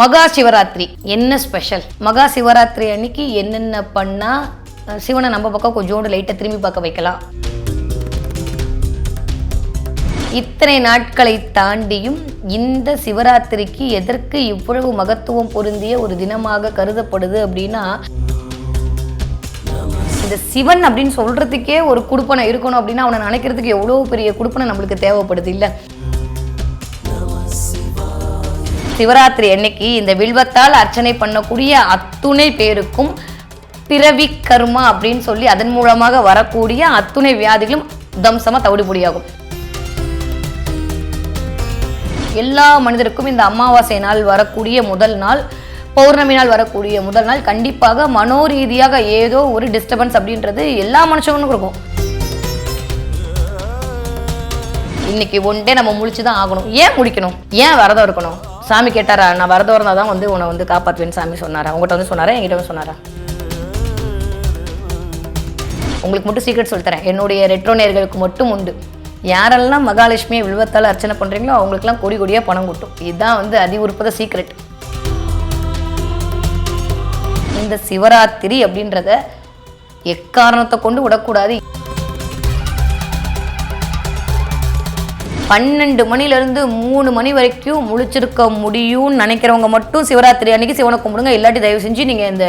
மகா சிவராத்திரி. என்ன ஸ்பெஷல் மகா சிவராத்திரி அன்னைக்கு என்னென்ன பண்ணா சிவனை நம்ம பக்கம் கொஞ்சோண்டு லைட்டை திரும்பி பார்க்க வைக்கலாம். இத்தனை நாட்களை தாண்டியும் இந்த சிவராத்திரிக்கு எதற்கு இவ்வளவு மகத்துவம் பொருந்திய ஒரு தினமாக கருதப்படுது அப்படின்னா இந்த சிவன் அப்படின்னு சொல்றதுக்கே ஒரு குடுப்பனை இருக்கணும் அப்படின்னா அவனை நினைக்கிறதுக்கு எவ்வளோ பெரிய குடுப்பனை நம்மளுக்கு தேவைப்படுது இல்லை? சிவராத்திரி அன்னைக்கு இந்த வில்வத்தால் அர்ச்சனை பண்ணக்கூடிய அத்துணை பேருக்கும் பிறவி கர்மா அப்படின்னு சொல்லி அதன் மூலமாக வரக்கூடிய அத்துணை வியாதிகளும் தம்சமாக தவிடுபடியாகும். எல்லா மனிதருக்கும் இந்த அமாவாசை நாள் வரக்கூடிய முதல் நாள் பௌர்ணமி நாள் வரக்கூடிய முதல் நாள் கண்டிப்பாக மனோரீதியாக ஏதோ ஒரு டிஸ்டர்பன்ஸ் அப்படின்றது எல்லா மனுஷங்களுக்கும் இருக்கும். இன்னைக்கு ஒன் டே நம்ம முழிச்சு தான் ஆகணும். ஏன் முடிக்கணும்? ஏன் விரதம் இருக்கணும்? சாமி கேட்டாரா? நான் விரதம் இருந்தால் தான் வந்து உன்னை வந்து காப்பாற்றுவேன்னு சாமி சொன்னாரா? உங்கள்கிட்ட வந்து சொன்னாரா? என்கிட்ட வந்து சொன்னாரா? உங்களுக்கு மட்டும் சீக்ரெட் சொல்லித்தரேன் என்னுடைய ரெட்ரோ நேர்களுக்கு மட்டும் உண்டு. யாரெல்லாம் மகாலட்சுமியை வில்வத்தால் அர்ச்சனை பண்ணுறீங்களோ அவங்களுக்குலாம் கொடி கொடியாக பணம் கொட்டும். இதுதான் வந்து அதி உற்பத சீக்ரெட் இந்த சிவராத்திரி அப்படின்றத எக்காரணத்தை கொண்டு விடக்கூடாது. பன்னெண்டு மணிலேருந்து மூணு மணி வரைக்கும் முழிச்சிருக்க முடியும்னு நினைக்கிறவங்க மட்டும் சிவராத்திரி அன்னைக்கு சிவனை கும்பிடுங்க. இல்லாட்டி தயவு செஞ்சு நீங்கள் இந்த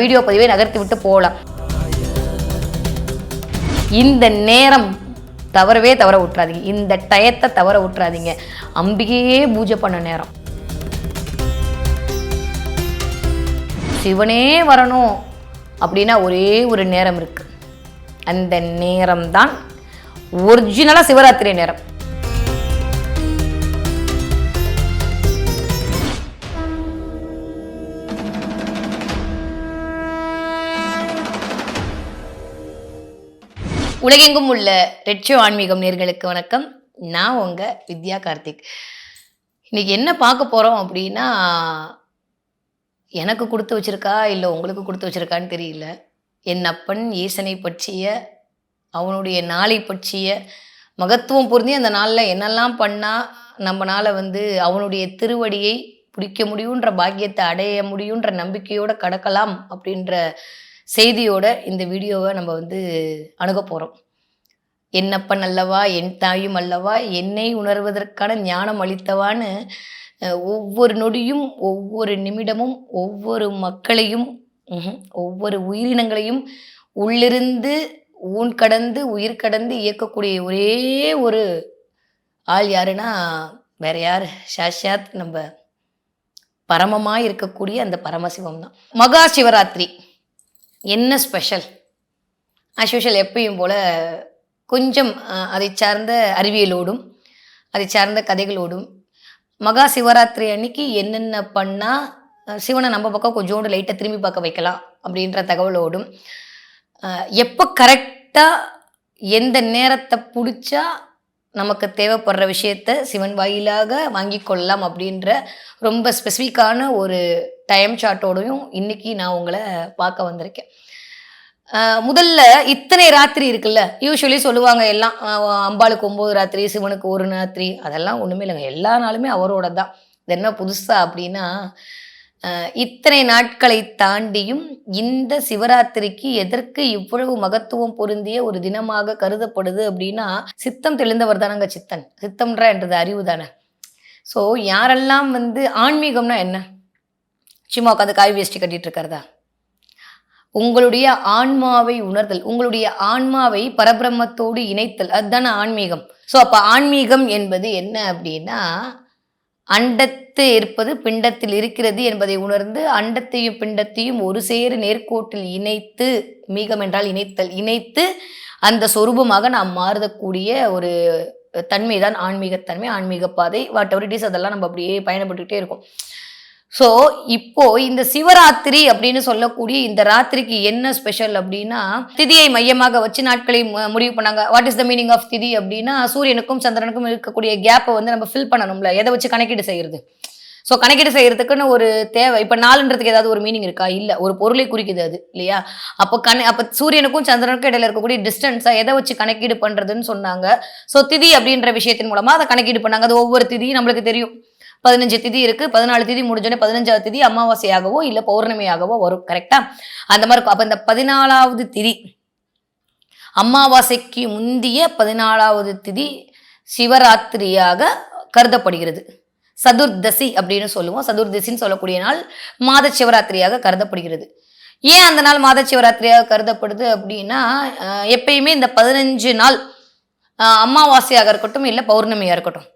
வீடியோ பதிவை நகர்த்தி விட்டு போகலாம். இந்த நேரம் தவறவே தவற விட்டுறாதீங்க. இந்த டயத்தை தவற விட்டுறாதீங்க. அம்பிகையே பூஜை பண்ண நேரம். சிவனே வரணும் அப்படின்னா ஒரே ஒரு நேரம் இருக்கு. அந்த நேரம் தான் ஒரிஜினலாக சிவராத்திரி நேரம். உலகெங்கும் உள்ள ரெட்சோ ஆன்மீகம் நேர்களுக்கு வணக்கம். நான் உங்க வித்யா கார்த்திக். இன்னைக்கு என்ன பார்க்க போறோம் அப்படின்னா எனக்கு கொடுத்து வச்சிருக்கா இல்லை உங்களுக்கு கொடுத்து வச்சிருக்கான்னு தெரியல. என் அப்பன் ஈசனை பற்றிய அவனுடைய நாளை பற்றிய மகத்துவம் பொருந்தி அந்த நாளில் என்னெல்லாம் பண்ணால் நம்மனால வந்து அவனுடைய திருவடியை பிடிக்க முடியுன்ற பாக்கியத்தை அடைய முடியுன்ற நம்பிக்கையோடு கடக்கலாம் அப்படின்ற செய்தியோட இந்த வீடியோவை நம்ம வந்து அணுக போகிறோம் என்னப்பன் அல்லவா என் தாயும் அல்லவா என்னை உணர்வதற்கான ஞானம் அளித்தவான்னு ஒவ்வொரு நொடியும் ஒவ்வொரு நிமிடமும் ஒவ்வொரு மக்களையும் ஒவ்வொரு உயிரினங்களையும் உள்ளிருந்து ஊன் கடந்து உயிர் கடந்து இயக்கக்கூடிய ஒரே ஒரு ஆள் யாருன்னா வேற யார்? சாஷாத் நம்ம பரமமாக இருக்கக்கூடிய அந்த பரமசிவம் தான் மகா சிவராத்திரி. என்ன ஸ்பெஷல் ஆஸ்யூஷுவல் எப்பயும் போல் கொஞ்சம் அதை சார்ந்த அறிவியலோடும் அதை சார்ந்த கதைகளோடும் மகா சிவராத்திரி அன்னைக்கு என்னென்ன பண்ணால் சிவனை நம்ம பக்கம் கொஞ்சோண்டு லைட்டாக திரும்பி பார்க்க வைக்கலாம் அப்படின்ற தகவலோடும் எப்போ கரெக்டாக எந்த நேரத்தை பிடிச்சா நமக்கு தேவைப்படுற விஷயத்த சிவன் வாயிலாக வாங்கி கொள்ளலாம் அப்படின்ற ரொம்ப ஸ்பெசிஃபிக்கான ஒரு டைம் சார்ட்டோடையும் இன்னைக்கு நான் உங்களை பார்க்க வந்திருக்கேன். முதல்ல இத்தனை ராத்திரி இருக்குல்ல? யூஸ்வலி சொல்லுவாங்க எல்லாம் அம்பாளுக்கு ஒம்பது ராத்திரி சிவனுக்கு ஒரு ராத்திரி. அதெல்லாம் ஒன்றுமே இல்லைங்க. எல்லா நாளுமே அவரோட தான் இது என்ன புதுசா அப்படின்னா இத்தனை நாட்களை தாண்டியும் இந்த சிவராத்திரிக்கு எதற்கு இவ்வளவு மகத்துவம் பொருந்திய ஒரு தினமாக கருதப்படுது அப்படின்னா சித்தம் தெளிந்தவர் தானங்க சித்தன். சித்தம்ன்ற என்றது அறிவு தானே. ஸோ யாரெல்லாம் வந்து ஆன்மீகம்னா என்ன? சும்மா உட்காந்து காய் வேஷ்டி கட்டிட்டு இருக்கிறதா? உங்களுடைய ஆன்மாவை உணர்தல் உங்களுடைய ஆன்மாவை பரபிரம்மத்தோடு இணைத்தல் அதுதானே ஆன்மீகம். ஸோ அப்போ ஆன்மீகம் என்பது என்ன அப்படின்னா அண்டத்து இருப்பது பிண்டத்தில் இருக்கிறது என்பதை உணர்ந்து அண்டத்தையும் பிண்டத்தையும் ஒரு சேர நேர்கோட்டில் இணைத்து மீகம் என்றால் இணைத்தல் இணைத்து அந்த சொரூபமாக நாம் மாறுதக்கூடிய ஒரு தன்மை தான் ஆன்மீகத்தன்மை ஆன்மீக பாதை. வாட் எவர் இட் இஸ் அதெல்லாம் நம்ம அப்படியே பயணப்பட்டுக்கிட்டே இருக்கோம். ஸோ இப்போ இந்த சிவராத்திரி அப்படின்னு சொல்லக்கூடிய இந்த ராத்திரிக்கு என்ன ஸ்பெஷல் அப்படின்னா திதியை மையமாக வச்சு நாட்களை மு- முடிவு பண்ணாங்க. What is the meaning of திதி அப்படின்னா சூரியனுக்கும் சந்திரனுக்கும் இருக்கக்கூடிய கேப்பை வந்து நம்ம ஃபில் பண்ணணும்ல. எதை வச்சு கணக்கீடு செய்யறது? ஸோ கணக்கீடு செய்யறதுக்குன்னு ஒரு தேவை. இப்போ நாலுன்றதுக்கு ஏதாவது ஒரு மீனிங் இருக்கா? இல்லை. ஒரு பொருளை குறிக்குது அது இல்லையா? அப்போ கண அப்போ சூரியனுக்கும் சந்திரனுக்கும் இடையில இருக்கக்கூடிய டிஸ்டன்ஸை எதை வச்சு கணக்கீடு பண்ணுறதுன்னு சொன்னாங்க. ஸோ திதி அப்படின்ற விஷயத்தின் மூலமாக அதை கணக்கீடு பண்ணாங்க. அது ஒவ்வொரு திதியும் நம்மளுக்கு தெரியும். பதினஞ்சு திதி இருக்கு. பதினாலு திதி முடிஞ்சோடனே பதினஞ்சாவது திதி அமாவாசையாகவோ இல்லை பௌர்ணமியாகவோ வரும். கரெக்டா அந்த மாதிரி இருக்கும். அப்போ இந்த பதினாலாவது திதி அமாவாசைக்கு முந்திய பதினாலாவது திதி சிவராத்திரியாக கருதப்படுகிறது. சதுர்தசி அப்படின்னு சொல்லுவோம். சதுர்தசின்னு சொல்லக்கூடிய நாள் மாத சிவராத்திரியாக கருதப்படுகிறது. ஏன் அந்த நாள் மாத சிவராத்திரியாக கருதப்படுது அப்படின்னா எப்பயுமே இந்த பதினஞ்சு நாள் அமாவாசையாக இருக்கட்டும் இல்லை பௌர்ணமியாக இருக்கட்டும்.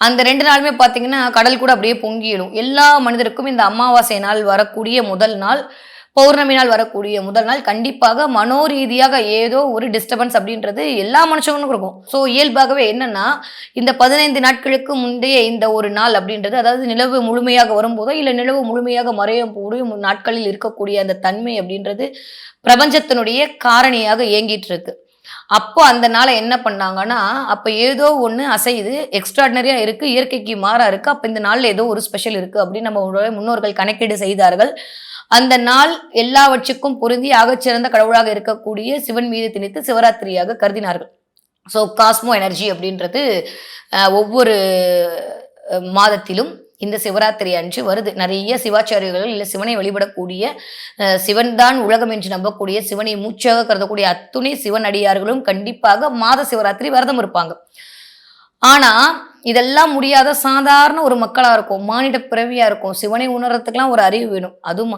அந்த ரெண்டு நாளுமே பார்த்தீங்கன்னா கடல் கூட அப்படியே பொங்கிடும். எல்லா மனிதருக்கும் இந்த அமாவாசை நாள் வரக்கூடிய முதல் நாள் பௌர்ணமி நாள் வரக்கூடிய முதல் நாள். கண்டிப்பாக மனோரீதியாக ஏதோ ஒரு டிஸ்டர்பன்ஸ் அப்படின்றது எல்லா மனுஷங்களுக்கும் இருக்கும். ஸோ இயல்பாகவே என்னன்னா இந்த பதினைந்து நாட்களுக்கு முந்தைய இந்த ஒரு நாள் அப்படின்றது அதாவது நிலவு முழுமையாக வரும்போதோ இல்லை நிலவு முழுமையாக மறையும் போடும் நாட்களில் இருக்கக்கூடிய அந்த தன்மை அப்படின்றது பிரபஞ்சத்தினுடைய காரணியாக இயங்கிட்டு இருக்கு. அப்போ அந்த நாளை என்ன பண்ணாங்கன்னா அப்போ ஏதோ ஒன்று அசையுது எக்ஸ்ட்ராடினரியாக இருக்குது இயற்கைக்கு மாறாக இருக்குது அப்போ இந்த நாளில் ஏதோ ஒரு ஸ்பெஷல் இருக்குது அப்படின்னு நம்ம முன்னோர்கள் கணக்கீடு செய்தார்கள். அந்த நாள் எல்லாவற்றுக்கும் பொருந்தி ஆகச்சிறந்த கடவுளாக இருக்கக்கூடிய சிவன் மீது திணித்து சிவராத்திரியாக கருதினார்கள். ஸோ காஸ்மோ எனர்ஜி அப்படின்றது ஒவ்வொரு மாதத்திலும் இந்த சிவராத்திரி அன்று வருது. நிறைய சிவாச்சாரியர்கள் இல்லை சிவனை வழிபடக்கூடிய சிவன் சிவன்தான் உலகம் என்று நம்பக்கூடிய சிவனை மூச்சாக கருதக்கூடிய அத்துணை சிவன் அடியார்களும் கண்டிப்பாக மாத சிவராத்திரி விரதம் இருப்பாங்க. ஆனா இதெல்லாம் முடியாத சாதாரண ஒரு மக்களா இருக்கும். மானிட பிறவியா இருக்கும். சிவனை உணர்றதுக்கெல்லாம் ஒரு அறிவு வேணும். அதுவும்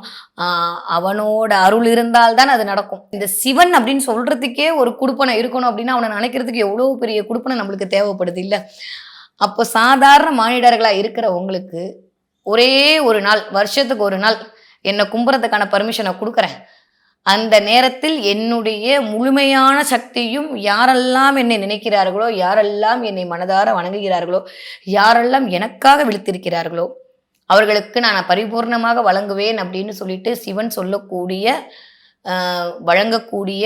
அவனோட அருள் இருந்தால்தான் அது நடக்கும். இந்த சிவன் அப்படின்னு சொல்றதுக்கே ஒரு குடுப்பனை இருக்கணும் அப்படின்னா அவனை நினைக்கிறதுக்கு எவ்வளவு பெரிய குடுப்பனை நம்மளுக்கு தேவைப்படுது இல்லை? அப்போ சாதாரண மானிடர்களாக இருக்கிற உங்களுக்கு ஒரே ஒரு நாள் வருஷத்துக்கு ஒரு நாள் என்னை கும்புறதுக்கான பர்மிஷனை கொடுக்குறேன். அந்த நேரத்தில் என்னுடைய முழுமையான சக்தியும் யாரெல்லாம் என்னை நினைக்கிறார்களோ யாரெல்லாம் என்னை மனதார வணங்குகிறார்களோ யாரெல்லாம் எனக்காக விழித்திருக்கிறார்களோ அவர்களுக்கு நான் பரிபூர்ணமாக வழங்குவேன் அப்படின்னு சொல்லிட்டு சிவன் சொல்லக்கூடிய வழங்கக்கூடிய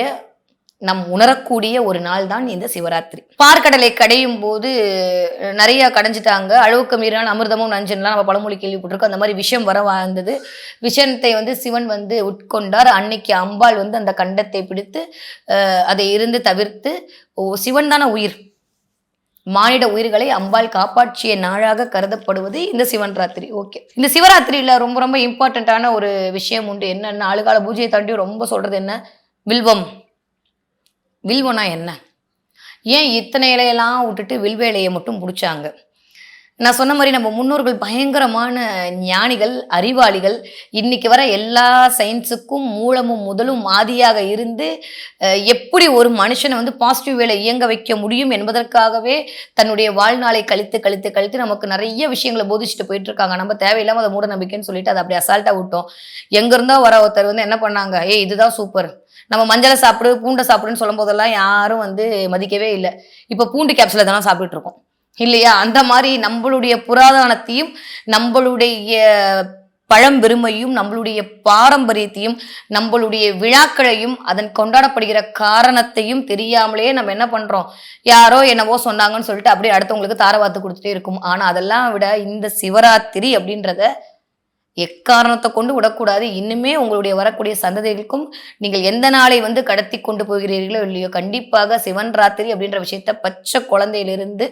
நம் உணரக்கூடிய ஒரு நாள் தான் இந்த சிவராத்திரி. பார்க்கடலை கடையும் போது நிறைய கடைஞ்சிட்டாங்க. அளவுக்கு மீறினால் அமிர்தமும் நஞ்சன்லாம் நம்ம பழமொழி கேள்விப்பட்டிருக்கோம். அந்த மாதிரி விஷம் வர வாழ்ந்தது விஷத்தை வந்து சிவன் வந்து உட்கொண்டார். அன்னைக்கு அம்பாள் வந்து அந்த கண்டத்தை பிடித்து அதை இருந்து தவிர்த்து ஓ சிவன் தானே உயிர். மானிட உயிர்களை அம்பாள் காப்பாற்றிய நாளாக கருதப்படுவது இந்த சிவன் ராத்திரி. ஓகே. இந்த சிவராத்திரியில் ரொம்ப ரொம்ப இம்பார்ட்டண்ட்டான ஒரு விஷயம் உண்டு. என்னென்ன ஆளுகால பூஜையை தாண்டி ரொம்ப சொல்கிறது என்ன? வில்வம். வில்வனா என்ன? ஏன் இத்தனை இலையெல்லாம் விட்டுட்டு வில்வேலையை மட்டும் பிடிச்சாங்க? நான் சொன்ன மாதிரி நம்ம முன்னோர்கள் பயங்கரமான ஞானிகள் அறிவாளிகள். இன்னைக்கு வர எல்லா சயின்ஸுக்கும் மூலமும் முதலும் மாதியாக இருந்து எப்படி ஒரு மனுஷனை வந்து பாசிட்டிவ் வேலை இயங்க வைக்க முடியும் என்பதற்காகவே தன்னுடைய வாழ்நாளை கழித்து கழித்து கழித்து நமக்கு நிறைய விஷயங்களை போதிச்சுட்டு போயிட்டு இருக்காங்க நம்ம தேவையில்லாம அதை மூட நம்பிக்கைன்னு சொல்லிட்டு அதை அப்படி அசால்ட்டாக விட்டோம். எங்கேருந்தோ வர ஒருத்தர் வந்து என்ன பண்ணாங்க? ஏய் இதுதான் சூப்பர் நம்ம மஞ்சளை சாப்பிடு பூண்டை சாப்பிடுன்னு சொல்லும் போதெல்லாம் யாரும் வந்து மதிக்கவே இல்லை. இப்போ பூண்டு கேப்சூல் தானே சாப்பிட்டுட்டு இருக்கோம். இல்லையா? அந்த மாதிரி நம்மளுடைய புராதனத்தையும் நம்மளுடைய பழம்பெருமையும் நம்மளுடைய பாரம்பரியத்தையும் நம்மளுடைய விழாக்களையும் அதன் கொண்டாடப்படுகிற காரணத்தையும் தெரியாமலே நம்ம என்ன பண்றோம்? யாரோ என்னவோ சொன்னாங்கன்னு சொல்லிட்டு அப்படியே அடுத்தவங்களுக்கு தாரவாத்து கொடுத்துட்டே இருக்கும். ஆனா அதெல்லாம் விட இந்த சிவராத்திரி அப்படின்றத எக்காரணத்தை கொண்டு விடக்கூடாது. இன்னுமே உங்களுடைய வரக்கூடிய சந்ததிகளுக்கும் நீங்கள் எந்த நாளை வந்து கடத்தி கொண்டு போகிறீர்களோ இல்லையோ கண்டிப்பாக சிவன் ராத்திரி அப்படின்ற விஷயத்த பச்சை குழந்தையிலிருந்து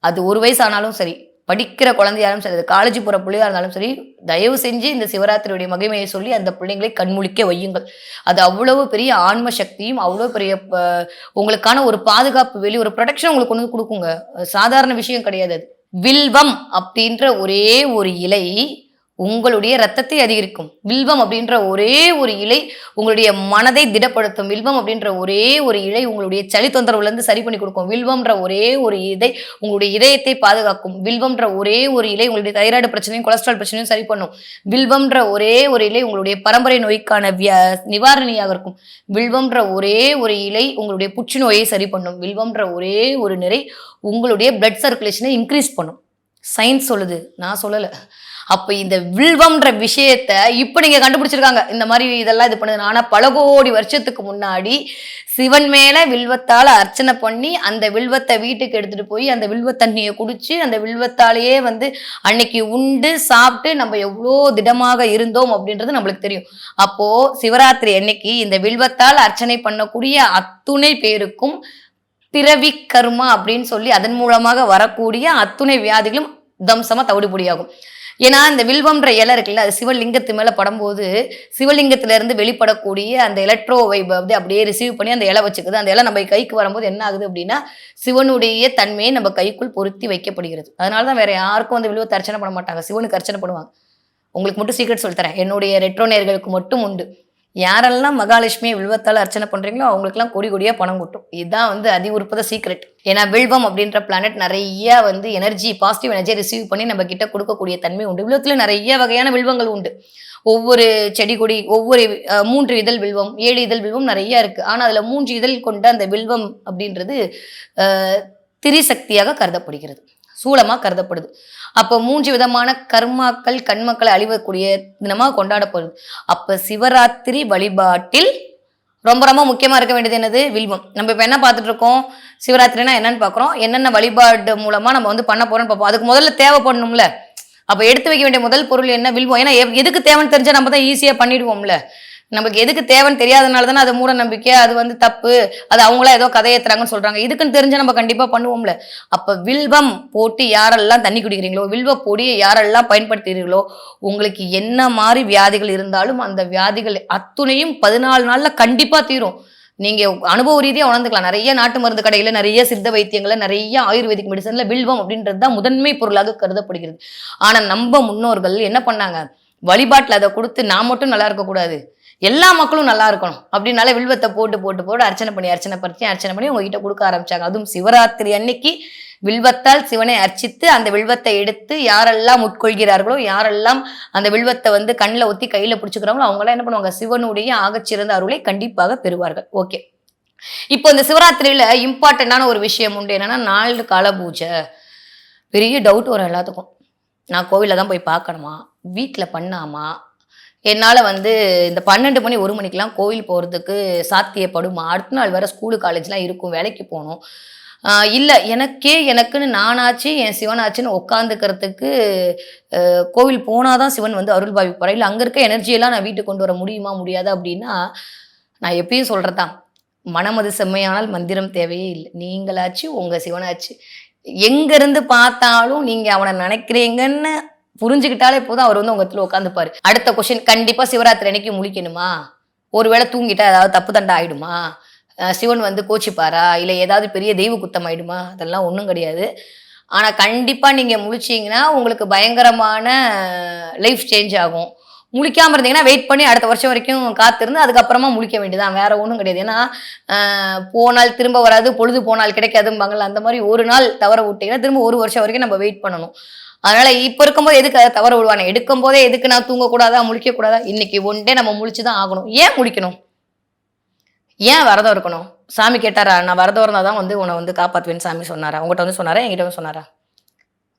அது ஒரு வயசு ஆனாலும் சரி படிக்கிற குழந்தையாலும் சரி அது காலேஜ் போகிற பிள்ளையாக இருந்தாலும் சரி தயவு செஞ்சு இந்த சிவராத்திரியுடைய மகிமையை சொல்லி அந்த பிள்ளைங்களை கண்முழிக்க வையுங்கள். அது அவ்வளவு பெரிய ஆன்ம சக்தியும் அவ்வளோ பெரிய ப- உங்களுக்கான ஒரு பாதுகாப்பு வெளி ஒரு ப்ரொடெக்ஷன் உங்களுக்கு கொண்டு கொடுக்குங்க. சாதாரண விஷயம் கிடையாது அது. வில்வம் அப்படின்ற ஒரே ஒரு இலை உங்களுடைய ரத்தத்தை அதிகரிக்கும். வில்வம் அப்படின்ற ஒரே ஒரு இலை உங்களுடைய மனதை திடப்படுத்தும். வில்வம் அப்படின்ற ஒரே ஒரு இலை உங்களுடைய சளி தொந்தரவுலேருந்து சரி பண்ணி கொடுக்கும். வில்வம்ன்ற ஒரே ஒரு இதை உங்களுடைய இதயத்தை பாதுகாக்கும். வில்வம்ன்ற ஒரே ஒரு இலை உங்களுடைய தைராய்டு பிரச்சனையும் கொலஸ்ட்ரால் பிரச்சனையும் சரி பண்ணும். வில்வம்ன்ற ஒரே ஒரு இலை உங்களுடைய பரம்பரை நோய்க்கான நிவாரணியாக இருக்கும். வில்வம்ன்ற ஒரே ஒரு இலை உங்களுடைய புற்றுநோயை சரி பண்ணும். வில்வம்ன்ற ஒரே ஒரு நிறை உங்களுடைய பிளட் சர்க்குலேஷனை இன்க்ரீஸ் பண்ணும். சயின்ஸ் சொல்லுது. நான் சொல்லலை. அப்போ இந்த வில்வம்ன்ற விஷயத்த இப்போ நீங்கள் கண்டுபிடிச்சிருக்காங்க. இந்த மாதிரி இதெல்லாம் இது பண்ணுது. ஆனால் பல கோடி வருஷத்துக்கு முன்னாடி சிவன் மேலே வில்வத்தால் அர்ச்சனை பண்ணி அந்த வில்வத்தை வீட்டுக்கு எடுத்துகிட்டு போய் அந்த வில்வ தண்ணியை குடிச்சு அந்த வில்வத்தாலேயே வந்து அன்னைக்கு உண்டு சாப்பிட்டு நம்ம எவ்வளோ திடமாக இருந்தோம் அப்படின்றது நம்மளுக்கு தெரியும். அப்போது சிவராத்திரி அன்னைக்கு இந்த வில்வத்தால் அர்ச்சனை பண்ணக்கூடிய அத்துணை பேருக்கும் பிறவி கர்மா அப்படின்னு சொல்லி அதன் மூலமாக வரக்கூடிய அத்துணை வியாதிகளும் தம்சமாக தவிடுபொடியாகும். ஏன்னா இந்த வில்வம்ன்ற இலை இருக்குல்ல அது சிவலிங்கத்து மேலே படும்போது சிவலிங்கத்துலேருந்து வெளிப்படக்கூடிய அந்த எலக்ட்ரோ வைப் வந்து அப்படியே ரிசீவ் பண்ணி அந்த இலை வச்சுக்குது. அந்த இலை நம்ம கைக்கு வரும்போது என்ன ஆகுது அப்படின்னா சிவனுடைய தன்மையை நம்ம கைக்குள் பொருத்தி வைக்கப்படுகிறது. அதனால தான் வேற யாருக்கும் அந்த வில்வத்தை அர்ச்சனை பண்ண மாட்டாங்க. சிவனுக்கு அர்ச்சனை பண்ணுவாங்க. உங்களுக்கு மட்டும் சீக்கிரம் சொல்லித்தரேன். என்னுடைய ரெட்ரோ நேர்களுக்கு மட்டும் உண்டு. யாரெல்லாம் மகாலட்சுமியை வில்வத்தால் அர்ச்சனை பண்ணுறீங்களோ அவங்களுக்குலாம் கொடி கொடியாக பணம் கொட்டும். இதுதான் வந்து அதி உற்பத சீக்ரெட் ஏன்னா வில்வம் அப்படின்ற பிளானட் நிறைய வந்து எனர்ஜி பாசிட்டிவ் எனர்ஜியை ரிசீவ் பண்ணி நம்ம கிட்ட கொடுக்கக்கூடிய தன்மை உண்டு. வில்வத்தில் நிறைய வகையான வில்வங்கள் உண்டு. ஒவ்வொரு செடி கொடி ஒவ்வொரு மூன்று இதழ் வில்வம் ஏழு இதழ் வில்வம் நிறைய இருக்குது ஆனால் அதில் மூன்று இதழ் கொண்ட அந்த வில்வம் அப்படின்றது திரிசக்தியாக கருதப்படுகிறது. சூலமாக கருதப்படுது. அப்போ மூன்று விதமான கர்மாக்கள் கண்மக்களை அழிவக்கூடிய தினமாக கொண்டாடப்படுது அப்போ சிவராத்திரி வழிபாட்டில் ரொம்ப ரொம்ப முக்கியமாக இருக்க வேண்டியது என்னது? வில்வம். நம்ம இப்போ என்ன பார்த்துட்டு இருக்கோம் சிவராத்திரினா என்னன்னு பார்க்குறோம். என்னென்ன வழிபாடு மூலமாக நம்ம வந்து பண்ண போகிறோம்னு பார்ப்போம். அதுக்கு முதல்ல தேவைப்படணும்ல. அப்போ எடுத்து வைக்க வேண்டிய முதல் பொருள் என்ன? வில்வம். ஏன்னா எதுக்கு தேவைன்னு தெரிஞ்சால் நம்ம தான் ஈஸியாக பண்ணிடுவோம்ல. நமக்கு எதுக்கு தேவைன்னு தெரியாதனால தானே அது மூட நம்பிக்கை அது வந்து தப்பு அது அவங்களா ஏதோ கதையேத்துறாங்கன்னு சொல்றாங்க. இதுக்குன்னு தெரிஞ்சா நம்ம கண்டிப்பா பண்ணுவோம்ல. அப்ப வில்வம் போட்டு யாரெல்லாம் தண்ணி குடிக்கிறீங்களோ வில்வ பொடியை யாரெல்லாம் பயன்படுத்துகிறீர்களோ உங்களுக்கு என்ன மாதிரி வியாதிகள் இருந்தாலும் அந்த வியாதிகள் அத்துணையும் பதினாலு நாள்ல கண்டிப்பா தீரும். நீங்க அனுபவ ரீதியா உணர்ந்துக்கலாம். நிறைய நாட்டு மருந்து கடையில நிறைய சித்த வைத்தியங்கள்ல நிறைய ஆயுர்வேதிக் மெடிசன்ல வில்வம் அப்படின்றது தான் முதன்மை பொருளாக கருதப்படுகிறது. ஆனா நம்ம முன்னோர்கள் என்ன பண்ணாங்க? வழிபாட்டில் அதை கொடுத்து நான் மட்டும் நல்லா இருக்கக்கூடாது. எல்லா மக்களும் நல்லா இருக்கணும். அப்படின்னால வில்வத்தை போட்டு போட்டு போட்டு அர்ச்சனை பண்ணி அர்ச்சனை பண்ணி அர்ச்சனை பண்ணி உங்ககிட்ட கொடுக்க ஆரம்பிச்சாங்க. அதுவும் சிவராத்திரி அன்னைக்கு வில்வத்தால் சிவனை அர்ச்சித்து அந்த வில்வத்தை எடுத்து யாரெல்லாம் உட்கொள்கிறார்களோ யாரெல்லாம் அந்த வில்வத்தை வந்து கண்ணில் ஒத்தி கையில பிடிச்சுக்கிறாங்களோ அவங்களாம் என்ன பண்ணுவாங்க? சிவனுடைய ஆகச்சிறந்த அருளை கண்டிப்பாக பெறுவார்கள். ஓகே. இப்போ இந்த சிவராத்திரியில இம்பார்ட்டண்டான ஒரு விஷயம் உண்டு என்னன்னா நாலு கால பூஜை பெரிய டவுட் வரும் எல்லாத்துக்கும். நான் கோவிலில் தான் போய் பார்க்கணுமா? வீட்டில் பண்ணாமா? என்னால் வந்து இந்த பன்னெண்டு மணி ஒரு மணிக்கெலாம் கோவில் போகிறதுக்கு சாத்தியப்படுமா? அடுத்த நாள் வேறு ஸ்கூலு காலேஜ்லாம் இருக்கும் வேலைக்கு போகணும். இல்லை எனக்கே எனக்குன்னு நானாச்சு என் சிவனாச்சுன்னு உட்காந்துக்கிறதுக்கு கோவில் போனாதான் சிவன் வந்து அருள் பாவிப்பார்? இல்லை அங்கே இருக்க எனர்ஜியெல்லாம் நான் வீட்டுக்கு கொண்டு வர முடியுமா முடியாதா அப்படின்னா நான் எப்பயும் சொல்கிறதான் மனமது செம்மையானால் மந்திரம் தேவையே இல்லை. நீங்களாச்சு உங்கள் சிவனாச்சு. எங்கேருந்து பார்த்தாலும் நீங்கள் அவனை நினைக்கிறீங்கன்னு புரிஞ்சுக்கிட்டாலே போதும் அவர் வந்து உங்கள் உட்காந்துப்பாரு அடுத்த கொஸ்டின் கண்டிப்பா சிவராத்திரி அன்னைக்கு முழிக்கணுமா? ஒருவேளை தூங்கிட்டா ஏதாவது தப்பு தண்டா ஆயிடுமா? சிவன் வந்து கோச்சிப்பாரா? இல்லை ஏதாவது பெரிய தெய்வ குத்தம் ஆயிடுமா? அதெல்லாம் ஒன்றும் கிடையாது. ஆனால் கண்டிப்பாக நீங்கள் முழிச்சிங்கன்னா உங்களுக்கு பயங்கரமான லைஃப் சேஞ்ச் ஆகும். முழிக்காமல் இருந்தீங்கன்னா வெயிட் பண்ணி அடுத்த வருஷம் வரைக்கும் காத்திருந்து அதுக்கப்புறமா முழிக்க வேண்டியதான் வேற ஒன்றும் கிடையாது. ஏன்னா போனால் திரும்ப வராது பொழுது போனால் கிடைக்காதும்பாங்கல்ல அந்த மாதிரி ஒரு நாள் தவற விட்டிங்கன்னா திரும்ப ஒரு வருஷம் வரைக்கும் நம்ம வெயிட் பண்ணணும். அதனால இப்போ இருக்கும்போது எதுக்கு அதை தவற விடுவானே? எடுக்கும் போதே எதுக்கு நான் தூங்கக்கூடாதா முழிக்க கூடாதா இன்னைக்கு ஒன் டே நம்ம முழிச்சு தான் ஆகணும். ஏன் முழிக்கணும்? ஏன் விரதம் இருக்கணும்? சாமி கேட்டாரா? நான் விரதம் இருந்தால் தான் வந்து உன்னை வந்து காப்பாற்றுவேன்னு சாமி சொன்னாரா? உங்கள்கிட்ட வந்து சொன்னாரா? என்கிட்ட வந்து சொன்னாரா?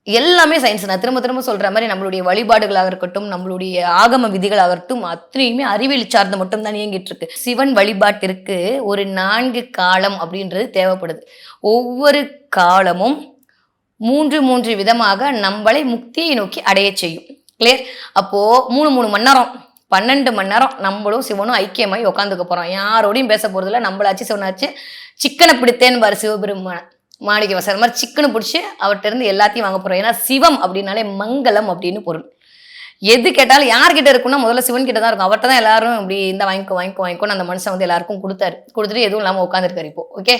எல்லாமே சயின்ஸ் நான் திரும்ப திரும்ப சொல்ற மாதிரி நம்மளுடைய வழிபாடுகளாக இருக்கட்டும் நம்மளுடைய ஆகம விதிகளாக இருக்கட்டும் அத்தனையுமே அறிவியல் சார்ந்து மட்டும் தான் இயங்கிட்டு இருக்கு சிவன் வழிபாட்டிற்கு ஒரு நான்கு காலம் அப்படின்றது தேவைப்படுது. ஒவ்வொரு காலமும் மூன்று மூன்று விதமாக நம்மளை முக்தியை நோக்கி அடைய செய்யும். கிளியர் அப்போது மூணு மூணு மணி நேரம் பன்னெண்டு மணி நேரம் நம்மளும் சிவனும் ஐக்கியமாய் உட்காந்துக்க போகிறோம் யாரோடையும் பேச போகிறதில்ல நம்மளாச்சு சிவனாச்சு. சிக்கனை பிடித்தேன்னு பாரு சிவபெருமான மாளிகை வசதி மாதிரி சிக்கனை பிடிச்சி அவர்கிட்ட இருந்து எல்லாத்தையும் வாங்க போகிறோம் ஏன்னா சிவம் அப்படின்னாலே மங்களம் அப்படின்னு பொருள். எது கேட்டாலும் யார்கிட்ட இருக்குன்னா முதல்ல சிவன் கிட்ட தான் இருக்கும். அவர்கிட்ட தான் எல்லாரும் இப்படி இந்த வாங்கிக்கோ வாங்கிக்கோ வாங்கிக்கோன்னு அந்த மனுஷன் வந்து எல்லாருக்கும் கொடுத்தாரு. கொடுத்துட்டு எதுவும் இல்லாமல் உட்காந்துருக்காரு இப்போ. ஓகே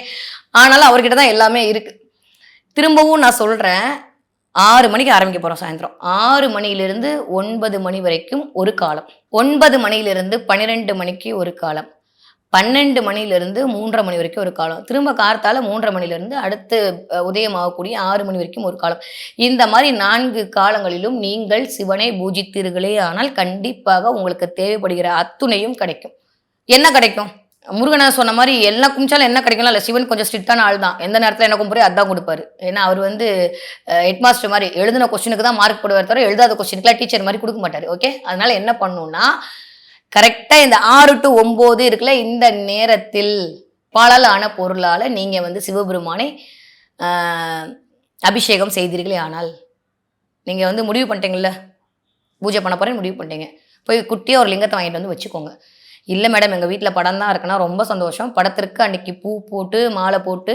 ஆனாலும் அவர்கிட்ட தான் எல்லாமே இருக்குது திரும்பவும் நான் சொல்கிறேன் ஆறு மணிக்கு ஆரம்பிக்க போகிறோம் சாயந்தரம். ஆறு மணியிலிருந்து ஒன்பது மணி வரைக்கும் ஒரு காலம். ஒன்பது மணியிலிருந்து பன்னிரெண்டு மணிக்கு ஒரு காலம். பன்னெண்டு மணியிலிருந்து மூன்றரை மணி வரைக்கும் ஒரு காலம். திரும்ப கார்த்தால மூன்றரை மணியிலிருந்து அடுத்து உதயமாகக்கூடிய ஆறு மணி வரைக்கும் ஒரு காலம். இந்த மாதிரி நான்கு காலங்களிலும் நீங்கள் சிவனை பூஜித்தீர்களே ஆனால் கண்டிப்பாக உங்களுக்கு தேவைப்படுகிற அத்துணையும் கிடைக்கும். என்ன கிடைக்கும்? முருகனை சொன்ன மாதிரி எல்லாம் குமிச்சாலும் என்ன கிடைக்கலாம் இல்லை. சிவன் கொஞ்சம் ஸ்ட்ரிக்டான ஆள் தான் எந்த நேரத்தில் என்ன கும்புறையோ அதான் கொடுப்பாரு. ஏன்னா அவர் வந்து ஹெட் மாஸ்டர் மாதிரி எழுதின கொஸ்டினுக்கு தான் மார்க் போடுவார் தவிர எழுதாத கொஸ்டினுக்குலாம் டீச்சர் மாதிரி கொடுக்க மாட்டார். ஓகே அதனால என்ன பண்ணணும்னா கரெக்டாக இந்த ஆறு டு ஒம்பது இருக்குல்ல இந்த நேரத்தில் பாலால் ஆன பொருளால் நீங்கள் வந்து சிவபெருமானை அபிஷேகம் செய்தீர்களே ஆனால் நீங்கள் வந்து முடிவு பண்ணிட்டீங்கல்ல. பூஜை பண்ண போகிறேன்னு முடிவு பண்ணிட்டீங்க. போய் குட்டியாக ஒரு லிங்கத்தை வாங்கிட்டு வந்து வச்சுக்கோங்க. இல்லை மேடம் எங்கள் வீட்டில் படம் தான் இருக்குன்னா ரொம்ப சந்தோஷம். படத்திற்கு அன்னைக்கு பூ போட்டு மாலை போட்டு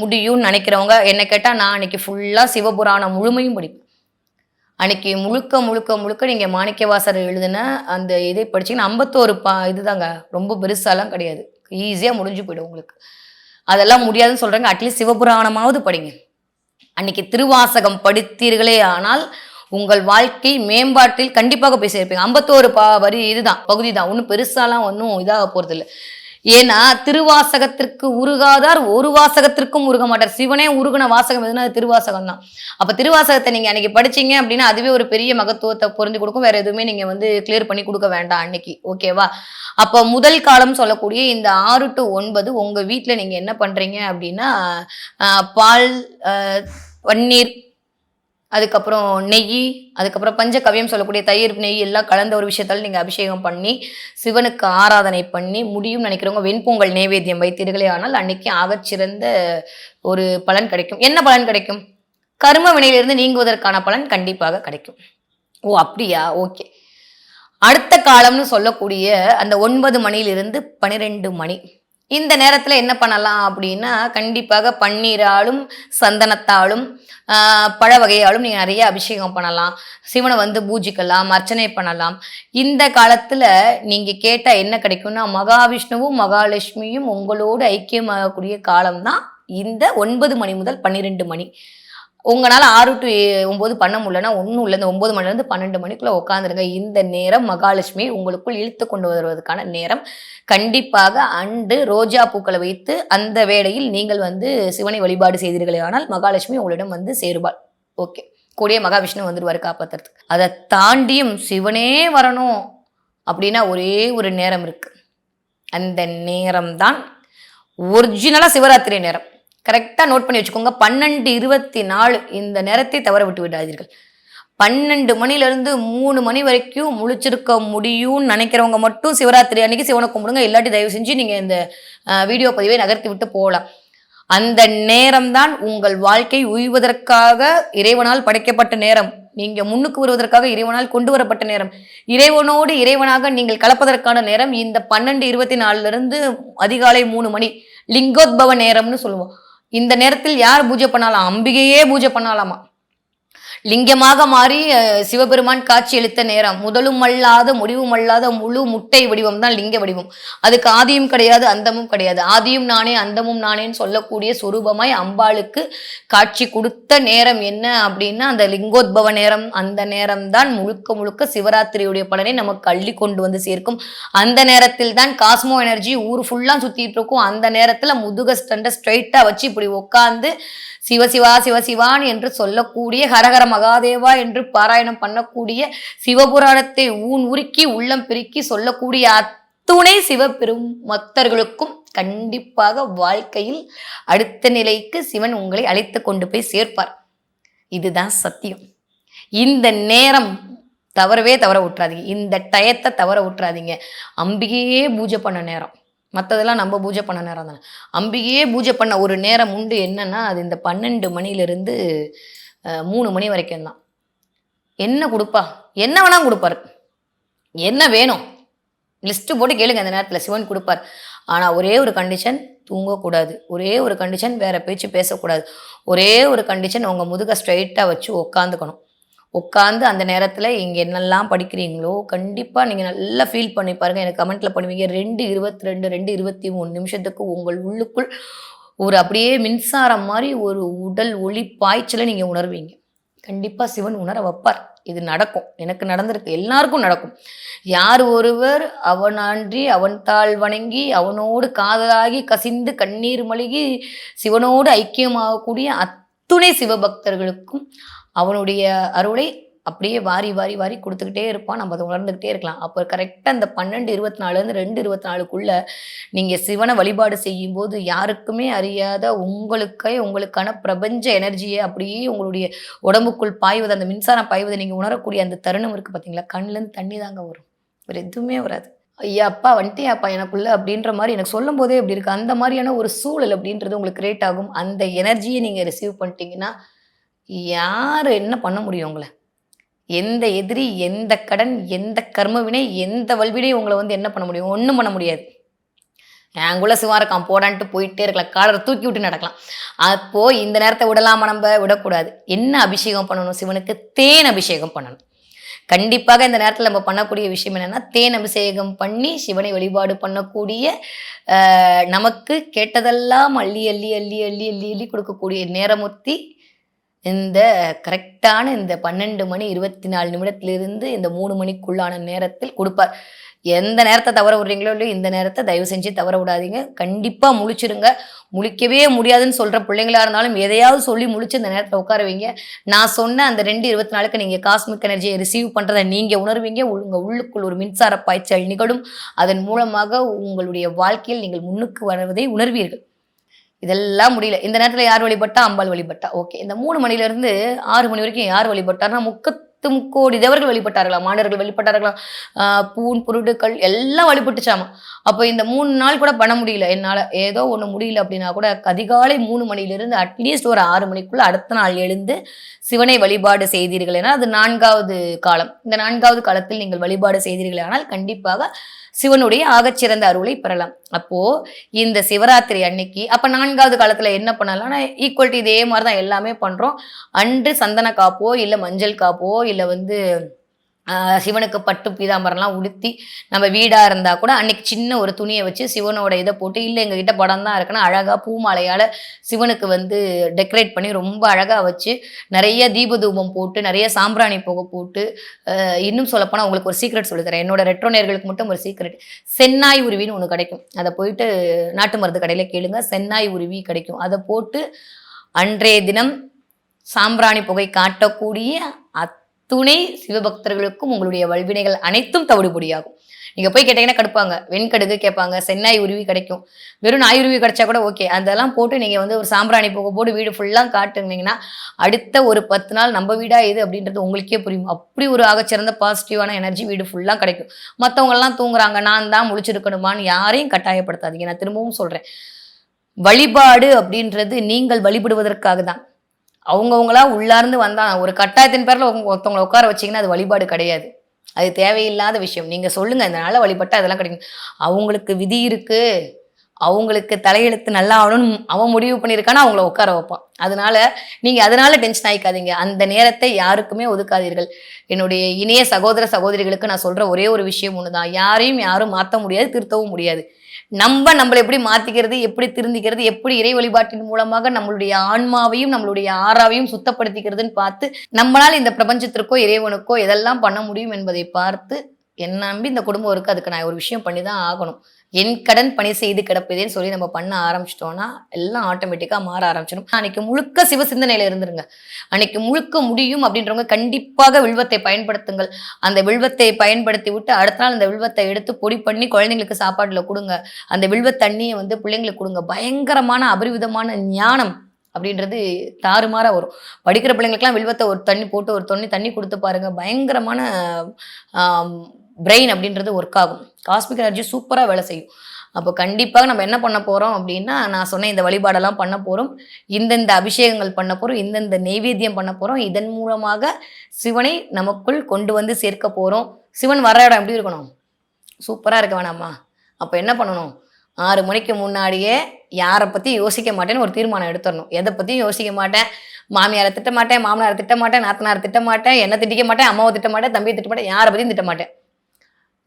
முடியும்னு நினைக்கிறவங்க என்னை கேட்டால் நான் அன்னைக்கு ஃபுல்லாக சிவபுராணம் முழுமையும் படிப்பேன். அன்னைக்கு முழுக்க முழுக்க முழுக்க நீங்கள் மாணிக்கவாசர் எழுதின அந்த இதை படிச்சிங்கன்னா ஐம்பத்தோரு பா இதுதாங்க. ரொம்ப பெருசாலாம் கிடையாது. ஈஸியாக முடிஞ்சு போயிடும் உங்களுக்கு. அதெல்லாம் முடியாதுன்னு சொல்கிறாங்க அட்லீஸ்ட் சிவபுராணமாவது படிங்க. அன்னைக்கு திருவாசகம் படித்தீர்களே ஆனால் உங்கள் வாழ்க்கை மேம்பாட்டில் கண்டிப்பாக போய் சேர்ப்பீங்க. ஐம்பத்தோரு பா வரி இதுதான் பகுதி தான் ஒன்றும் பெருசாலாம் ஒன்றும் இதாக இல்லை ஏன்னா திருவாசகத்திற்கு உருகாதார் ஒரு வாசகத்திற்கும் உருக மாட்டார். சிவனே உருகுன வாசகம் எதுனா அது திருவாசகம் தான். அப்போ திருவாசகத்தை நீங்கள் அன்னைக்கு படிச்சீங்க அப்படின்னா அதுவே ஒரு பெரிய மகத்துவத்தை புரிஞ்சு கொடுக்கும். வேற எதுவுமே நீங்கள் வந்து கிளியர் பண்ணி கொடுக்க வேண்டாம் அன்னைக்கு. ஓகேவா அப்போ முதல் காலம் சொல்லக்கூடிய இந்த ஆறு டு ஒன்பது உங்கள் வீட்டில் நீங்கள் என்ன பண்ணுறீங்க அப்படின்னா பால் பன்னீர் அதுக்கப்புறம் நெய் அதுக்கப்புறம் பஞ்சகவியம் சொல்லக்கூடிய தயிர் நெய் எல்லாம் கலந்த ஒரு விஷயத்தால் நீங்கள் அபிஷேகம் பண்ணி சிவனுக்கு ஆராதனை பண்ணி முடியும் நினைக்கிறவங்க வெண்பொங்கல் நைவேத்தியம் வைத்தீர்களே ஆனால் அன்னைக்கு ஆகச்சிறந்த ஒரு பலன் கிடைக்கும். என்ன பலன் கிடைக்கும்? கர்ம வினையிலிருந்து நீங்குவதற்கான பலன் கண்டிப்பாக கிடைக்கும். ஓ அப்படியா? ஓகே. அடுத்த காலம்னு சொல்லக்கூடிய அந்த ஒன்பது மணியிலிருந்து பன்னிரெண்டு மணி. இந்த நேரத்தில் என்ன பண்ணலாம் அப்படின்னா கண்டிப்பாக பன்னீராலும் சந்தனத்தாலும் பழ வகையாலும் நீங்கள் நிறைய அபிஷேகம் பண்ணலாம். சிவனை வந்து பூஜிக்கலாம் அர்ச்சனை பண்ணலாம். இந்த காலத்தில் நீங்கள் கேட்டால் என்ன கிடைக்கும்னா மகாவிஷ்ணுவும் மகாலட்சுமியும் உங்களோடு ஐக்கியமாகக்கூடிய காலம்தான் இந்த ஒன்பது மணி முதல் பன்னிரெண்டு மணி. உங்களால் ஆறு டு ஒம்பது பண்ண முடியலன்னா ஒன்றும் இல்லை இந்த ஒம்பது மணிலேருந்து பன்னெண்டு மணிக்குள்ளே உட்காந்துருங்க இந்த நேரம் மகாலட்சுமி உங்களுக்குள் இழுத்து கொண்டு வருவதற்கான நேரம். கண்டிப்பாக அண்டு ரோஜா பூக்களை வைத்து அந்த வேளையில் நீங்கள் வந்து சிவனை வழிபாடு செய்தீர்களே ஆனால் மகாலட்சுமி உங்களிடம் வந்து சேருவாள். ஓகே. கூடிய மகாவிஷ்ணு வந்துடுவார் காப்பாத்துறதுக்கு. அதை தாண்டியும் சிவனே வரணும் அப்படின்னா ஒரே ஒரு நேரம் இருக்கு. அந்த நேரம்தான் ஒரிஜினலாக சிவராத்திரி நேரம். கரெக்டாக நோட் பண்ணி வச்சுக்கோங்க. பன்னெண்டு இருபத்தி நாலு இந்த நேரத்தை தவற விட்டு விடாதீர்கள். பன்னெண்டு மணிலேருந்து மூணு மணி வரைக்கும் முழிச்சிருக்க முடியும்னு நினைக்கிறவங்க மட்டும் சிவராத்திரி அன்னைக்கு சிவனை கும்பிடுங்க. இல்லாட்டி தயவு செஞ்சு நீங்கள் இந்த வீடியோ பதிவை நகர்த்தி விட்டு போகலாம். அந்த நேரம்தான் உங்கள் வாழ்க்கை உய்வதற்காக இறைவனால் படைக்கப்பட்ட நேரம். நீங்க முன்னுக்கு வருவதற்காக இறைவனால் கொண்டு வரப்பட்ட நேரம். இறைவனோடு இறைவனாக நீங்கள் கலப்பதற்கான நேரம் இந்த பன்னெண்டு இருபத்தி நாலுல இருந்து அதிகாலை மூணு மணி. லிங்கோத்பவ நேரம்னு சொல்லுவோம். இந்த நேரத்தில் யார் பூஜை பண்ணலாம் அம்பிகையே பூஜை பண்ணலாமா? லிங்கமாக மாறி சிவபெருமான் காட்சி எழுத்த நேரம். முதலும் அல்லாத முடிவும் அல்லாத முழு முட்டை வடிவம் தான் லிங்க வடிவம். அதுக்கு ஆதியும் கிடையாது அந்தமும் கிடையாது. ஆதியும் நானே அந்தமும் நானேன்னு சொல்லக்கூடிய சொரூபமாய் அம்பாளுக்கு காட்சி கொடுத்த நேரம் என்ன அப்படின்னா அந்த லிங்கோத்பவ நேரம். அந்த நேரம் தான் முழுக்க முழுக்க சிவராத்திரியுடைய பலனை நமக்கு அள்ளி கொண்டு வந்து சேர்க்கும். அந்த நேரத்தில் தான் காஸ்மோ எனர்ஜி ஊர் ஃபுல்லாக சுத்திட்டு இருக்கும். அந்த நேரத்தில் முதுக ஸ்டண்டை ஸ்ட்ரைட்டாக வச்சு இப்படி உட்காந்து சிவசிவா சிவசிவான் என்று சொல்லக்கூடிய ஹரஹரமாக மகாதேவா என்று பாராயணம் பண்ணக்கூடிய சிவபுராணத்தை ஊன் உருக்கி உள்ளம் பிரிக்கி சொல்லக்கூடிய அத்துணை சிவபெருமத்தர்களுக்கும் கண்டிப்பாக வாழ்க்கையில் அடுத்த நிலைக்கு சிவன் உங்களை அழைத்து கொண்டு போய் சேர்ப்பார். இதுதான் சத்தியம். இந்த நேரம் தவறவே தவற விட்டுறாதீங்க. இந்த டயத்தை தவற விட்டுறாதீங்க. அம்பிகையே பூஜை பண்ண நேரம். மற்றதெல்லாம் நம்ம பூஜை பண்ண நேரம் தானே. அம்பிகையே பூஜை பண்ண ஒரு நேரம் உண்டு என்னன்னா அது இந்த பன்னெண்டு மணிலேருந்து மூணு மணி வரைக்கும் தான் என்ன கொடுப்பா? என்ன வேணால் கொடுப்பாரு. என்ன வேணும்? லிஸ்ட்டு போட்டு கேளுங்க அந்த நேரத்தில் சிவன் கொடுப்பார். ஆனால் ஒரே ஒரு கண்டிஷன் தூங்கக்கூடாது. ஒரே ஒரு கண்டிஷன் வேற பேச்சு பேசக்கூடாது. ஒரே ஒரு கண்டிஷன் உங்கள் முதுக ஸ்ட்ரைட்டாக வச்சு உட்காந்துக்கணும் உட்காந்து அந்த நேரத்தில் இங்கே என்னெல்லாம் படிக்கிறீங்களோ கண்டிப்பாக நீங்கள் நல்லா ஃபீல் பண்ணி பாருங்கள் எனக்கு கமெண்ட்டில் பண்ணுவீங்க ரெண்டு இருபத்தி ரெண்டு ரெண்டு இருபத்தி மூணு நிமிஷத்துக்கு உங்கள் உள்ளுக்குள் ஒரு அப்படியே மின்சாரம் மாதிரி ஒரு உடல் ஒளி பாய்ச்சலை நீங்கள் உணர்வீங்க. கண்டிப்பாக சிவன் உணர வைப்பார். இது நடக்கும். எனக்கு நடந்திருக்கு. எல்லாருக்கும் நடக்கும். யார் ஒருவர் அவனான்றி அவன் தாழ் வணங்கி அவனோடு காதலாகி கசிந்து கண்ணீர் மழுகி சிவனோடு ஐக்கியமாகக்கூடிய அத்துணை சிவபக்தர்களுக்கும் அவனுடைய அருளை அப்படியே வாரி வாரி வாரி கொடுத்துக்கிட்டே இருப்பான் நம்ம அதை உணர்ந்துக்கிட்டே இருக்கலாம். அப்போ கரெக்டாக அந்த பன்னெண்டு இருபத்தி நாலுலேருந்து ரெண்டு இருபத்தி நாலுக்குள்ளே நீங்கள் சிவனை வழிபாடு செய்யும்போது யாருக்குமே அறியாத உங்களுக்கே உங்களுக்கான பிரபஞ்ச எனர்ஜியை அப்படியே உங்களுடைய உடம்புக்குள் பாய்வது அந்த மின்சாரம் பாய்வதை நீங்கள் உணரக்கூடிய அந்த தருணம் இருக்குது பார்த்தீங்களா கண்ணுலேருந்து தண்ணி தாங்க வரும். வேறு எதுவுமே வராது. ஐயா அப்பா வந்துட்டே அப்பா எனக்குள்ள அப்படின்ற மாதிரி எனக்கு சொல்லும் போதே இப்படி இருக்குது அந்த மாதிரியான ஒரு சூழல் அப்படின்றது உங்களுக்கு கிரியேட் ஆகும். அந்த எனர்ஜியை நீங்கள் ரிசீவ் பண்ணிட்டீங்கன்னா யார் என்ன பண்ண முடியும் உங்களை? எந்த எதிரி எந்த கடன் எந்த கர்மவினை எந்த வல்வினை உங்களை வந்து என்ன பண்ண முடியும்? ஒன்றும் பண்ண முடியாது. எங்குள்ள சிவா இருக்கான் போடான்ட்டு போயிட்டே இருக்கலாம். காலரை தூக்கி விட்டு நடக்கலாம். அப்போ இந்த நேரத்தை விடலாமா நம்ம? விடக்கூடாது. என்ன அபிஷேகம் பண்ணணும்? சிவனுக்கு தேன் அபிஷேகம் பண்ணணும். கண்டிப்பாக இந்த நேரத்தில் நம்ம பண்ணக்கூடிய விஷயம் என்னன்னா தேன் அபிஷேகம் பண்ணி சிவனை வழிபாடு பண்ணக்கூடிய நமக்கு கேட்டதெல்லாம் அள்ளி அள்ளி அள்ளி அள்ளி அள்ளி அள்ளி கொடுக்கக்கூடிய நேரமுத்தி இந்த கரெக்டான இந்த பன்னெண்டு மணி இருபத்தி நாலு நிமிடத்திலிருந்து இந்த மூணு மணிக்குள்ளான நேரத்தில் கொடுப்பார். எந்த நேரத்தை தவற விடுறீங்களோ இல்லையோ இந்த நேரத்தை தயவு செஞ்சு தவற விடாதீங்க. கண்டிப்பாக முழிச்சிடுங்க முழிக்கவே முடியாதுன்னு சொல்கிற பிள்ளைங்களாக இருந்தாலும் எதையாவது சொல்லி முழிச்சு இந்த நேரத்தில் உட்காருவீங்க நான் சொன்ன அந்த ரெண்டு இருபத்தி நாலுக்கு நீங்கள் காஸ்மிக் எனர்ஜியை ரிசீவ் பண்ணுறதை நீங்கள் உணர்வீங்க. உங்கள் உள்ளுக்குள் ஒரு மின்சார பாய்ச்சல் நிகழும். அதன் மூலமாக உங்களுடைய வாழ்க்கையில் நீங்கள் முன்னுக்கு வருவதை உணர்வீர்கள். இதெல்லாம் முடியல. இந்த நேரத்தில் யார் வழிபட்டா? அம்பாள் வழிபட்டா. ஓகே இந்த மூணு மணிலேருந்து ஆறு மணி வரைக்கும் யார் வழிபட்டார்னா முக்கத்து முக்கோடி தேவர்கள் வழிபட்டார்களா? மாணவர்கள் வழிபட்டார்களா? பூன் புருடுக்கள் எல்லாம் வழிபட்டுச்சாமா? அப்போ இந்த மூணு நாள் கூட பண்ண முடியல. என்னால் ஏதோ ஒன்று முடியல அப்படின்னா கூட அதிகாலை மூணு மணியிலிருந்து அட்லீஸ்ட் ஒரு ஆறு மணிக்குள்ளே அடுத்த நாள் எழுந்து சிவனை வழிபாடு செய்தீர்கள். ஏன்னா அது நான்காவது காலம். இந்த நான்காவது காலத்தில் நீங்கள் வழிபாடு செய்தீர்கள் ஆனால் கண்டிப்பாக சிவனுடைய ஆகச்சிறந்த அருளை பெறலாம். அப்போ இந்த சிவராத்திரி அன்னைக்கு அப்ப நான்காவது காலத்துல என்ன பண்ணலாம்னா ஈக்குவல்ட்டி இதே மாதிரி தான் எல்லாமே பண்றோம். அன்று சந்தன காப்போ இல்ல மஞ்சள் காப்போ இல்ல வந்து சிவனுக்கு பட்டு பீதாம்பரம்லாம் உடுத்தி நம்ம வீடாக இருந்தால் கூட அன்னைக்கு சின்ன ஒரு துணியை வச்சு சிவனோட இதை போட்டு இல்லை எங்ககிட்ட படம் தான் இருக்குன்னா அழகாக பூமாலையால் சிவனுக்கு வந்து டெக்கரேட் பண்ணி ரொம்ப அழகாக வச்சு நிறைய தீபதூபம் போட்டு நிறைய சாம்பிராணி புகை போட்டு இன்னும் சொல்லப்போனால் உங்களுக்கு ஒரு சீக்ரெட் சொல்லித்தரேன் என்னோட ரெட்ரோ நேர்களுக்கு மட்டும் ஒரு சீக்ரெட் சென்னாய் உருவின்னு ஒன்று கிடைக்கும். அதை போயிட்டு நாட்டு மருந்து கடையில் கேளுங்க. சென்னாய் உருவி கிடைக்கும். அதை போட்டு அன்றைய தினம் சாம்பிராணி புகை காட்டக்கூடிய அத் அத்துணை சிவபக்தர்களுக்கும் உங்களுடைய வல்வினைகள் அனைத்தும் தவிடுபடியாகும். நீங்க போய் கேட்டீங்கன்னா கடுப்பாங்க. வெண்கடுகு கேட்பாங்க. சென்னாய் உருவி கிடைக்கும். வெறும் நாய் உருவி கிடைச்சா கூட ஓகே அதெல்லாம் போட்டு நீங்க வந்து ஒரு சாம்பிராணி போக போட்டு வீடு ஃபுல்லாக காட்டுனீங்கன்னா அடுத்த ஒரு பத்து நாள் நம்ம வீடா இது அப்படின்றது உங்களுக்கே புரியும். அப்படி ஒரு ஆகச்சிறந்த பாசிட்டிவான எனர்ஜி வீடு ஃபுல்லாக கிடைக்கும். மற்றவங்கெல்லாம் தூங்குறாங்க. நான் தான் முழிச்சிருக்கணுமான்னு யாரையும் கட்டாயப்படுத்தாதீங்க. நான் திரும்பவும் சொல்றேன். வழிபாடு அப்படின்றது நீங்கள் வழிபடுவதற்காக தான் அவங்கவுங்களா உள்ளார்ந்து வந்தா ஒரு கட்டாயத்தின் பேரில் ஒருத்தவங்களை உட்கார வச்சீங்கன்னா அது வழிபாடு கிடையாது. அது தேவையில்லாத விஷயம். நீங்கள் சொல்லுங்கள் இந்த நாளில் அதெல்லாம் கிடைக்கும். அவங்களுக்கு விதி இருக்குது அவங்களுக்கு தலையெழுத்து நல்லா ஆகணும்னு அவன் முடிவு பண்ணியிருக்கானா அவங்கள உட்கார வைப்பான். அதனால நீங்கள் அதனால டென்ஷன் ஆயிக்காதீங்க. அந்த நேரத்தை யாருக்குமே ஒதுக்காதீர்கள். என்னுடைய இணைய சகோதர சகோதரிகளுக்கு நான் சொல்கிற ஒரே ஒரு விஷயம் ஒண்ணுதான். யாரையும் யாரும் மாற்ற முடியாது திருத்தவும் முடியாது. நம்ம நம்மளை எப்படி மாத்திக்கிறது எப்படி திருந்திக்கிறது எப்படி இறை வழிபாட்டின் மூலமாக நம்மளுடைய ஆன்மாவையும் நம்மளுடைய ஆறாவையும் சுத்தப்படுத்திக்கிறதுன்னு பார்த்து நம்மளால இந்த பிரபஞ்சத்திற்கோ இறைவனுக்கோ எதெல்லாம் பண்ண முடியும் என்பதை பார்த்து என் நம்பி இந்த குடும்பம் இருக்கு. அதுக்கு நான் ஒரு விஷயம் பண்ணி தான் ஆகணும். என் கடன் பணி செய்து கிடப்பதேன்னு சொல்லி நம்ம பண்ண ஆரம்பிச்சிட்டோம்னா எல்லாம் ஆட்டோமேட்டிக்காக மாற ஆரம்பிச்சிடும். அன்னைக்கு முழுக்க சிவ சிந்தனையில் இருந்துருங்க. அன்னைக்கு முழுக்க முடியும் அப்படின்றவங்க கண்டிப்பாக வில்வத்தை பயன்படுத்துங்கள். அந்த வில்வத்தை பயன்படுத்தி விட்டு அடுத்த நாள் அந்த வில்வத்தை எடுத்து பொடி பண்ணி குழந்தைங்களுக்கு சாப்பாட்டில் கொடுங்க. அந்த வில்வ தண்ணியை வந்து பிள்ளைங்களுக்கு கொடுங்க. பயங்கரமான அபரிவிதமான ஞானம் அப்படின்றது தாறுமாறாக வரும். படிக்கிற பிள்ளைங்களுக்குலாம் வில்வத்தை ஒரு தண்ணி போட்டு ஒரு தண்ணி தண்ணி கொடுத்து பாருங்க. பயங்கரமான பிரெயின் அப்படின்றது ஒர்க் ஆகும். காஸ்மிக் எனர்ஜி சூப்பராக வேலை செய்யும். அப்போ கண்டிப்பாக நம்ம என்ன பண்ண போகிறோம் அப்படின்னா நான் சொன்ன இந்த வழிபாடெல்லாம் பண்ண போகிறோம் இந்தந்த அபிஷேகங்கள் பண்ண போகிறோம் இந்தந்த நெய்வேத்தியம் பண்ண போகிறோம் இதன் மூலமாக சிவனை நமக்குள் கொண்டு வந்து சேர்க்க போகிறோம் சிவன் வர இடம் எப்படி இருக்கணும்? சூப்பராக இருக்க வேணாமா? அப்போ என்ன பண்ணணும்? ஆறு மணிக்கு முன்னாடியே யாரை பற்றி யோசிக்க மாட்டேன்னு ஒரு தீர்மானம் எடுத்துடணும். எதை பற்றியும் யோசிக்க மாட்டேன். மாமியாரை திட்ட மாட்டேன் மாமனாரை திட்ட மாட்டேன் நாத்தனாரை திட்ட மாட்டேன் என்ன திட்டிக்க மாட்டேன் அம்மாவை திட்ட மாட்டேன் தம்பியை திட்ட மாட்டேன் யாரை பற்றியும் திட்ட மாட்டேன்.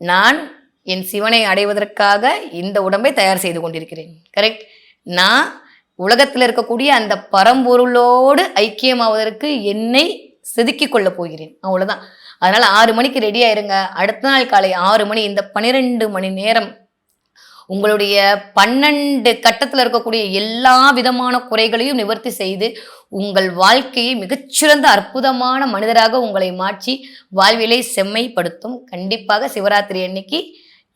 நான் என் சிவனை அடைவதற்காக இந்த உடம்பை தயார் செய்து கொண்டிருக்கிறேன். கரெக்ட் நான் உலகத்தில் இருக்கக்கூடிய அந்த பரம்பொருளோடு ஐக்கியமாவதற்கு என்னை செதுக்கிக் கொள்ளப் போகிறேன். அவ்வளோதான் அதனால் ஆறு மணிக்கு ரெடி ஆயிருங்க அடுத்த நாள் காலை ஆறு மணி இந்த பன்னிரெண்டு மணி நேரம் உங்களுடைய பன்னெண்டு கட்டத்தில் இருக்கக்கூடிய எல்லா விதமான குறைகளையும் நிவர்த்தி செய்து உங்கள் வாழ்க்கையை மிகச்சிறந்த அற்புதமான மனிதராக உங்களை மாற்றி வாழ்விலை செம்மைப்படுத்தும். கண்டிப்பாக சிவராத்திரி அன்னைக்கு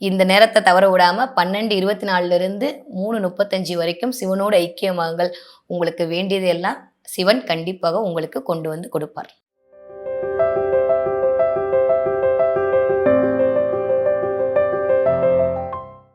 இந்த நேரத்தை தவற விடாமல் பன்னெண்டு இருபத்தி நாலுலேருந்து மூணு முப்பத்தஞ்சு வரைக்கும் சிவனோடு ஐக்கியமாகுங்கள் உங்களுக்கு வேண்டியதெல்லாம் சிவன் கண்டிப்பாக உங்களுக்கு கொண்டு வந்து கொடுப்பார்.